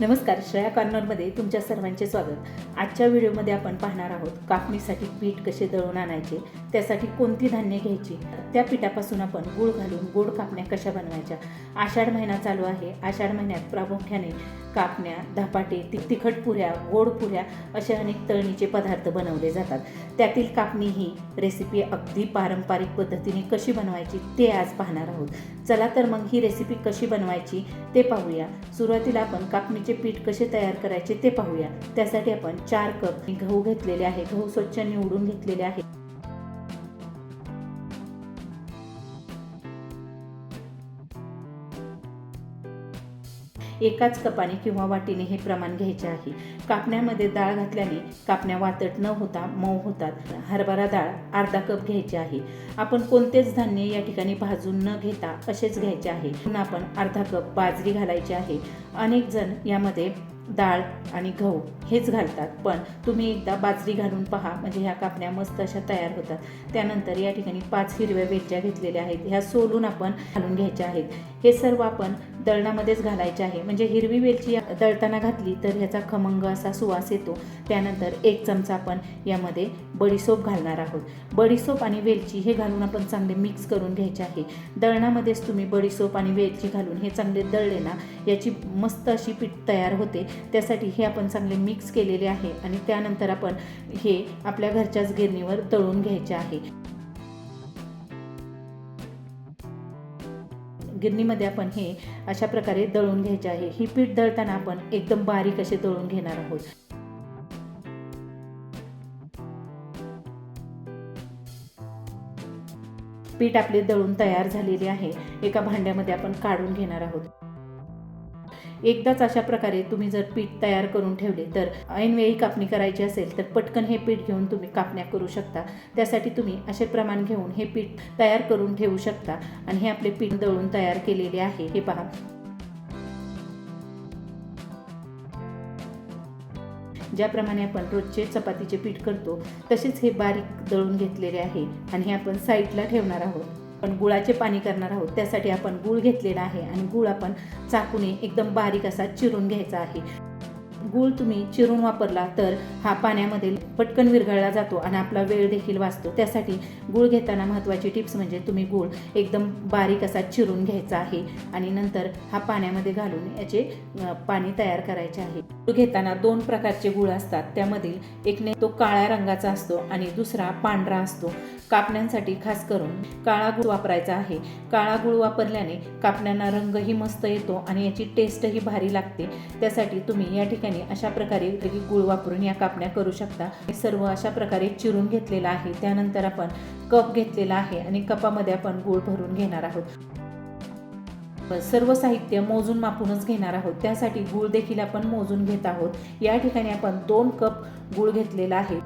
नमस्कार श्रेया कॉर्नरमध्ये तुमच्या सर्वांचे स्वागत. आजच्या व्हिडिओमध्ये आपण पाहणार आहोत कापणीसाठी पीठ कसे दळून आणायचे त्यासाठी कोणती धान्य घ्यायची त्या पिठापासून आपण गूळ घालून गोड कापण्या कशा बनवायच्या आषाढ महिना चालू आहे. आषाढ महिन्यात प्रामुख्याने कापण्या धपाटे ति तिखट पुऱ्या गोड पुऱ्या असे अनेक तळणीचे पदार्थ बनवले जातात. त्यातील कापणी ही रेसिपी अगदी पारंपरिक पद्धतीने कशी बनवायची ते आज पाहणार आहोत. चला तर मग ही रेसिपी कशी बनवायची ते पाहूया. सुरुवातीला आपण कापणीचे पीठ कसे तयार करायचे ते पाहूया. त्यासाठी आपण चार कप गहू घेतलेले आहे. गहू स्वच्छ निवडून घेतलेले आहे. एकाच कपाने किंवा वाटीने हे प्रमाण घ्यायचे आहे. कापण्यामध्ये डाळ घातल्याने कापण्या वातट न होता मऊ होतात. हरभरा डाळ अर्धा कप घ्यायची आहे. आपण कोणतेच धान्य या ठिकाणी भाजून न घेता असेच घ्यायचे आहे. पुन्हा आपण अर्धा कप बाजरी घालायची आहे. अनेक जण यामध्ये डाळ आणि गहू हेच घालतात. पण तुम्ही एकदा बाजरी घालून पहा म्हणजे ह्या कापण्या मस्त अशा तयार होतात. त्यानंतर या ठिकाणी पाच हिरव्या वेलच्या घेतलेल्या आहेत. ह्या सोलून आपण घालून घ्यायच्या आहेत. हे सर्व आपण दळणामध्येच घालायचे आहे. म्हणजे हिरवी वेलची दळताना घातली तर ह्याचा खमंग असा सुवास येतो. त्यानंतर एक चमचा आपण यामध्ये बडीसोप घालणार आहोत. बडीसोप आणि वेलची हे घालून आपण चांगले मिक्स करून घ्यायचे आहे. दळणामध्येच तुम्ही बडीसोप आणि वेलची घालून हे चांगले दळले ना याची मस्त अशी पीठ तयार होते. त्यासाठी हे आपण चांगले मिक्स केलेले आहे आणि त्यानंतर आपण हे आपल्या घरच्याच गिरणीवर दळून घ्यायचे आहे. गिरणीमध्ये आपण हे अशा प्रकारे दळून घ्यायचे आहे. ही पीठ दळताना आपण एकदम बारीक असे दळून घेणार आहोत. पीठ आपले दळून तयार झालेले आहे. एका भांड्यामध्ये आपण काढून घेणार आहोत. एकदाच अशा प्रकारे तुम्ही जर पीठ तयार करून ठेवले तर ऐनवेळी कापणी करायची असेल तर पटकन हे पीठ घेऊन तुम्ही कापण्या करू शकता. त्यासाठी तुम्ही असे प्रमाण घेऊन हे पीठ तयार करून ठेवू शकता आणि हे आपले पीठ दळून तयार केलेले आहे. हे पहा. ज्याप्रमाणे आपण रोजचे चपातीचे पीठ करतो तसेच हे बारीक दळून घेतलेले आहे आणि हे आपण साईडला ठेवणार आहोत. पण गुळाचे पाणी करणार आहोत त्यासाठी आपण गूळ घेतलेला आहे आणि गूळ आपण चाकूने एकदम बारीक असा चिरून घ्यायचा आहे. गूळ तुम्ही चिरून वापरला तर हा पाण्यामध्ये पटकन विरघळला जातो आणि आपला वेळ देखील वाचतो. त्यासाठी गूळ घेताना महत्त्वाची टिप्स म्हणजे तुम्ही गूळ एकदम बारीक असा चिरून घ्यायचा आहे आणि नंतर हा पाण्यामध्ये घालून याचे पाणी तयार करायचे आहे. गूळ घेताना दोन प्रकारचे गूळ असतात. त्यामधील एकने तो काळ्या रंगाचा असतो आणि दुसरा पांढरा असतो. कापण्यांसाठी खास करून काळा गूळ वापरायचा आहे. काळा गूळ वापरल्याने कापण्यांना रंगही मस्त येतो आणि याची टेस्टही भारी लागते. त्यासाठी तुम्ही या ठिकाणी अशा प्रकारे गूळ वापरून या कापण्या करू शकता. हे सर्व अशा प्रकारे चिरून घेतलेलं आहे. त्यानंतर आपण कप घेतलेला आहे आणि कपामध्ये आपण गूळ भरून घेणार आहोत. सर्व साहित्य मोजून मापूनच घेणार आहोत. त्यासाठी गूळ देखील आपण मोजून घेत आहोत. या ठिकाणी आपण दोन कप गूळ घेतलेला आहे.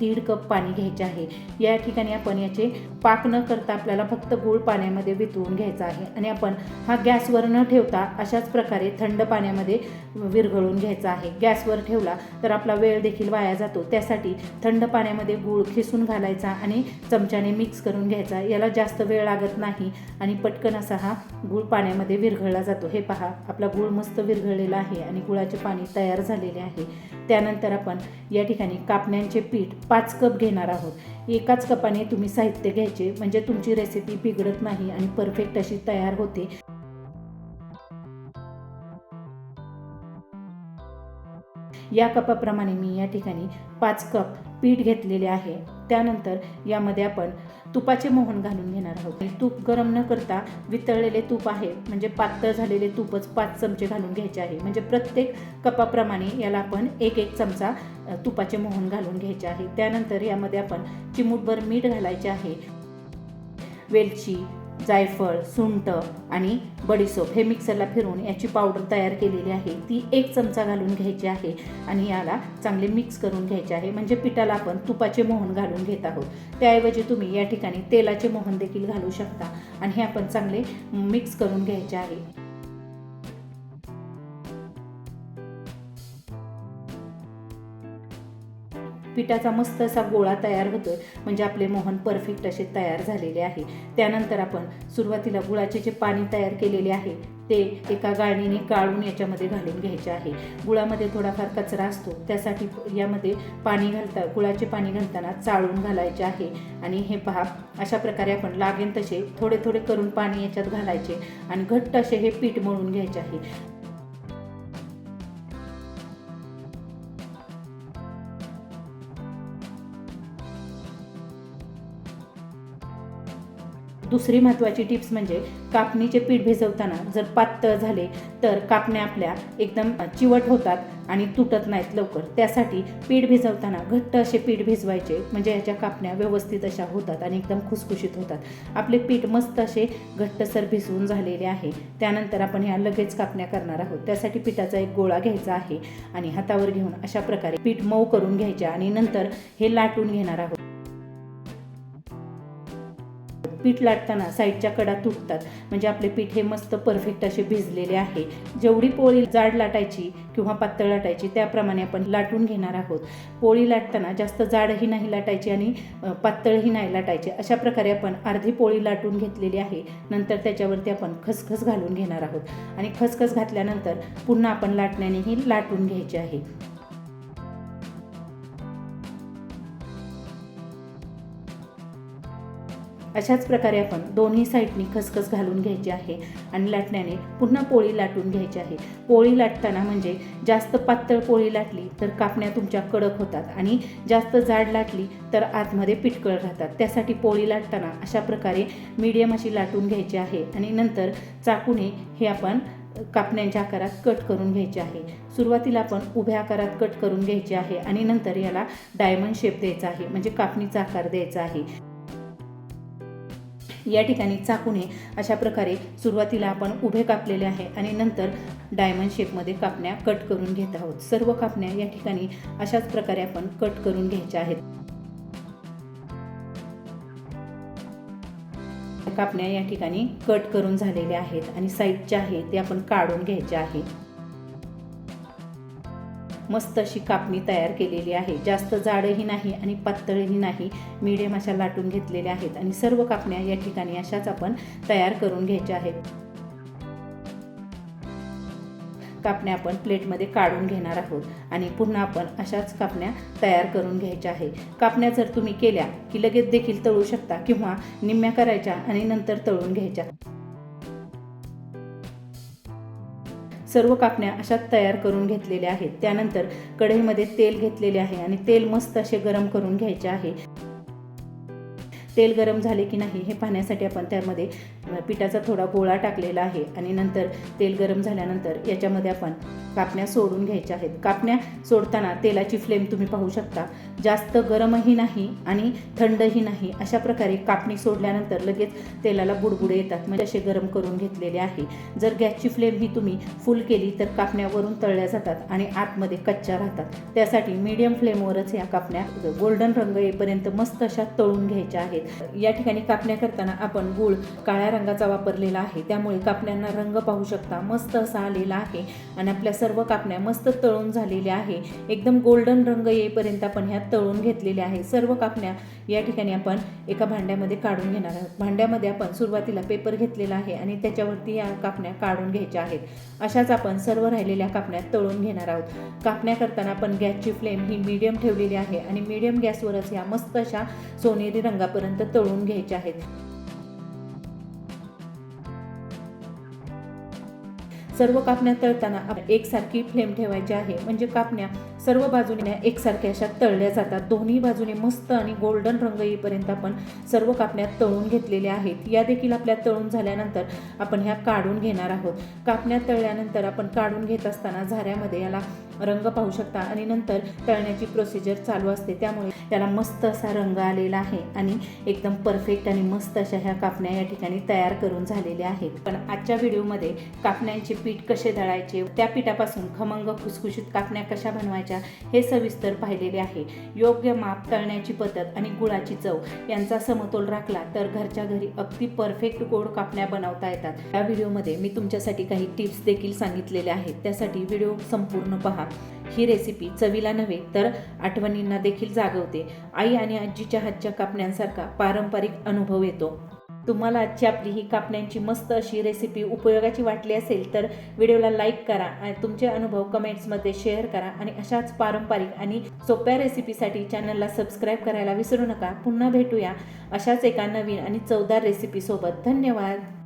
दीड कप पाणी घ्यायचे आहे. या ठिकाणी आपण याचे पाक न करता आपल्याला फक्त गूळ पाण्यामध्ये वितळून घ्यायचा आहे. आणि आपण हा गॅसवर न ठेवता अशाच प्रकारे थंड पाण्यामध्ये विरघळून घ्यायचा आहे. गॅसवर ठेवला तर आपला वेळ देखील वाया जातो. त्यासाठी थंड पाण्यामध्ये गूळ खिसून घालायचा आणि चमच्याने मिक्स करून घ्यायचा. याला जास्त वेळ लागत नाही आणि पटकन असा हा गूळ पाण्यामध्ये विरघळला जातो. हे पहा आपला गूळ मस्त विरघळलेला आहे आणि गुळाचे पाणी तयार झालेले आहे. त्यानंतर आपण या ठिकाणी कापण्यांचे पीठ पाच कप घेणार आहोत. एकाच कपाने तुम्ही साहित्य घ्यायचे म्हणजे तुमची रेसिपी बिघडत नाही आणि परफेक्ट अशी तयार होते. या कपाप्रमाणे मी या ठिकाणी पाच कप पीठ घेतलेले आहे. त्यानंतर यामध्ये आपण तुपाचे मोहन घालून घेणार आहोत. आणि तूप गरम न करता वितळलेले तूप आहे म्हणजे पातळ झालेले तूपच पाच चमचे घालून घ्यायचे आहे. म्हणजे प्रत्येक कपाप्रमाणे याला आपण एक एक चमचा तुपाचे मोहन घालून घ्यायचे आहे. त्यानंतर यामध्ये आपण चिमूटभर मीठ घालायचे आहे. वेलची जायफळ सुंट आणि बडीसोप हे मिक्सरला फिरवून याची पावडर तयार केलेली आहे. ती एक चमचा घालून घ्यायची आहे आणि याला चांगले मिक्स करून घ्यायचे आहे. म्हणजे पिठाला आपण तुपाचे मोहन घालून घेत आहोत. त्याऐवजी तुम्ही या ठिकाणी तेलाचे मोहन देखील घालू शकता आणि हे आपण चांगले मिक्स करून घ्यायचे आहे. पिठाचा मस्त असा गोळा तयार होतोय. म्हणजे आपले मोहन परफेक्ट असे तयार झालेले आहे. त्यानंतर आपण सुरुवातीला गुळाचे जे पाणी तयार केलेले आहे ते एका गाळणीने गाळून याच्यामध्ये घालून घ्यायचे आहे. गुळामध्ये थोडाफार कचरा असतो त्यासाठी यामध्ये पाणी घालता गुळाचे पाणी घालताना चाळून घालायचे आहे. आणि हे पहा अशा प्रकारे आपण लागेल तसे थोडे थोडे करून पाणी याच्यात घालायचे आणि घट्ट असे हे पीठ मळून घ्यायचे आहे. दुसरी महत्त्वाची टिप्स म्हणजे कापणीचे पीठ भिजवताना जर पातळ झाले तर कापण्या आपल्या एकदम चिवट होतात आणि तुटत नाहीत लवकर. त्यासाठी पीठ भिजवताना घट्ट असे पीठ भिजवायचे म्हणजे याच्या कापण्या व्यवस्थित अशा होतात आणि एकदम खुसखुशीत होतात. आपले पीठ मस्त असे घट्टसर भिजवून झालेले आहे. त्यानंतर आपण ह्या लगेच कापण्या करणार आहोत. त्यासाठी पिठाचा एक गोळा घ्यायचा आहे आणि हातावर घेऊन अशा प्रकारे पीठ मऊ करून घ्यायचे आणि नंतर हे लाटून घेणार आहोत. पीठ लाटताना साईडच्या कडा तुटतात. म्हणजे आपले पीठ हे मस्त परफेक्ट असे भिजलेले आहे. जेवढी पोळी जाड लाटायची किंवा पातळ लाटायची त्याप्रमाणे आपण लाटून घेणार आहोत. पोळी लाटताना जास्त जाडही नाही लाटायची आणि पातळही नाही लाटायची. अशा प्रकारे आपण अर्धी पोळी लाटून घेतलेली आहे. नंतर त्याच्यावरती आपण खसखस घालून घेणार आहोत. आणि खसखस घातल्यानंतर पुन्हा आपण लाटण्यानेही लाटून घ्यायची आहे. अशाच प्रकारे आपण दोन्ही साईडनी खसखस घालून घ्यायची आहे आणि लाटण्याने पुन्हा पोळी लाटून घ्यायची आहे. पोळी लाटताना म्हणजे जास्त पातळ पोळी लाटली तर कापण्या तुमच्या कडक होतात आणि जास्त जाड लाटली तर आतमध्ये पिटकळ राहतात. त्यासाठी पोळी लाटताना अशा प्रकारे मीडियम अशी लाटून घ्यायची आहे आणि नंतर चाकूने हे आपण कापण्यांच्या आकारात कट करून घ्यायचे आहे. सुरुवातीला आपण उभ्या आकारात कट करून घ्यायचे आहे आणि नंतर याला डायमंड शेप द्यायचा आहे. म्हणजे कापणीचा आकार द्यायचा आहे. या ठिकाणी चाकूने अशा प्रकारे सुरुवातीला आपण उभे कापलेले आहे आणि नंतर डायमंड शेपमध्ये कापण्या कट करून घेत आहोत. सर्व कापण्या या ठिकाणी अशाच प्रकारे आपण कट करून घ्यायच्या आहेत. कापण्या या ठिकाणी कट करून झालेल्या आहेत आणि साईडच्या आहे ते आपण काढून घ्यायचे आहे मस्त अशी कापणी तयार केलेली आहे. जास्त जाडही नाही आणि पातळही नाही. मीडियम अशा लाटून घेतलेल्या आहेत आणि सर्व कापण्या या ठिकाणी अशाच आपण तयार करून घ्यायच्या आहेत. कापण्या आपण प्लेटमध्ये काढून घेणार आहोत आणि पुन्हा आपण अशाच कापण्या तयार करून घ्यायच्या आहे कापण्या जर तुम्ही केल्या की लगेच देखील तळू शकता किंवा निम्म्या करायच्या आणि नंतर तळून घ्यायच्या. सर्व कापण्या अशा तयार करून घेतलेल्या आहेत. त्यानंतर कढईमध्ये तेल घेतलेले आहे आणि तेल मस्त असे गरम करून घ्यायचे आहे. तेल गरम झाले की नाही हे पाहण्यासाठी आपण त्यामध्ये पिठाचा थोडा गोळा टाकलेला आहे आणि नंतर तेल गरम झाल्यानंतर याच्यामध्ये आपण कापण्या सोडून घ्यायच्या आहेत. कापण्या सोडताना तेलाची फ्लेम तुम्ही पाहू शकता. जास्त गरमही नाही आणि थंडही नाही. अशा प्रकारे कापणी सोडल्यानंतर लगेच तेलाला बुडबुडे येतात. म्हणजे असे गरम करून घेतलेले आहे. जर गॅसची फ्लेम ही तुम्ही फुल केली तर कापण्यावरून तळल्या जातात आणि आतमध्ये कच्च्या राहतात. त्यासाठी मीडियम फ्लेमवरच या कापण्या गोल्डन रंग येईपर्यंत मस्त अशा तळून घ्यायच्या आहेत. या ठिकाणी कापण्या करताना आपण गुळ काळ्या रंगाचा वापरलेला आहे. त्यामुळे कापण्यांना रंग पाहू शकता. मस्त असा आलेला आहे. आणि आपल्या सर्व सर्व कापण्या मस्त तळून झालेल्या आहे. एकदम गोल्डन रंग येईपर्यंत आपण ह्या तळून घेतलेल्या आहे. सर्व कापण्या या ठिकाणी आपण एका भांड्यामध्ये काढून घेणार आहोत. भांड्यामध्ये आपण सुरुवातीला पेपर घेतलेला आहे आणि त्याच्यावरती या कापण्या काढून घ्यायच्या आहेत. अशाच आपण सर्व राहिलेल्या कापण्या तळून घेणार आहोत. कापण्या करताना आपण गॅसची फ्लेम ही मीडियम ठेवलेली आहे आणि मीडियम गॅसवरच ह्या मस्त अशा सोनेरी रंगापर्यंत तळून घ्यायच्या आहेत. सर्व कापण्या तळताना आपण एकसारखी फ्लेम ठेवायची आहे. म्हणजे कापण्या सर्व बाजूने एकसारख्या अशा तळल्या जातात. दोन्ही बाजूने मस्त आणि गोल्डन रंग येईपर्यंत आपण सर्व कापण्या तळून घेतलेल्या आहेत. या देखील आपल्या तळून झाल्यानंतर आपण ह्या काढून घेणार आहोत. कापण्या तळल्यानंतर आपण काढून घेत असताना झाऱ्यामध्ये याला रंग पाहू शकता आणि नंतर तळण्याची प्रोसिजर चालू असते. त्यामुळे त्याला मस्त असा रंग आलेला आहे आणि एकदम परफेक्ट आणि मस्त अशा ह्या कापण्या या ठिकाणी तयार करून झालेल्या आहेत. पण आजच्या व्हिडिओमध्ये कापण्यांचे पीठ कसे दळायचे त्या पिठापासून खमंग खुसखुशीत कापण्या कशा बनवायच्या? हे सविस्तर पाहिलेले आहे. योग्य माप तळण्याची पद्धत आणि गुळाची चव यांचा समतोल राखला तर घरच्या घरी अगदी परफेक्ट गोड कापण्या बनवता येतात. या व्हिडिओमध्ये मी तुमच्यासाठी काही टिप्स देखील सांगितलेल्या आहेत. त्यासाठी व्हिडिओ संपूर्ण पहा. ही रेसिपी चवीला नव्हे तर आठवणींना देखील जागवते. आई आणि आजीच्या हातच्या कापण्यांसारखा पारंपरिक अनुभव येतो. तुम्हाला आजची आपली ही कापण्यांची मस्त अशी रेसिपी उपयोगाची वाटली असेल तर व्हिडिओला लाईक करा आणि तुमचे अनुभव कमेंट्समध्ये शेअर करा आणि अशाच पारंपरिक आणि सोप्या रेसिपीसाठी चॅनलला सबस्क्राईब करायला विसरू नका. पुन्हा भेटूया अशाच एका नवीन आणि चवदार रेसिपीसोबत धन्यवाद.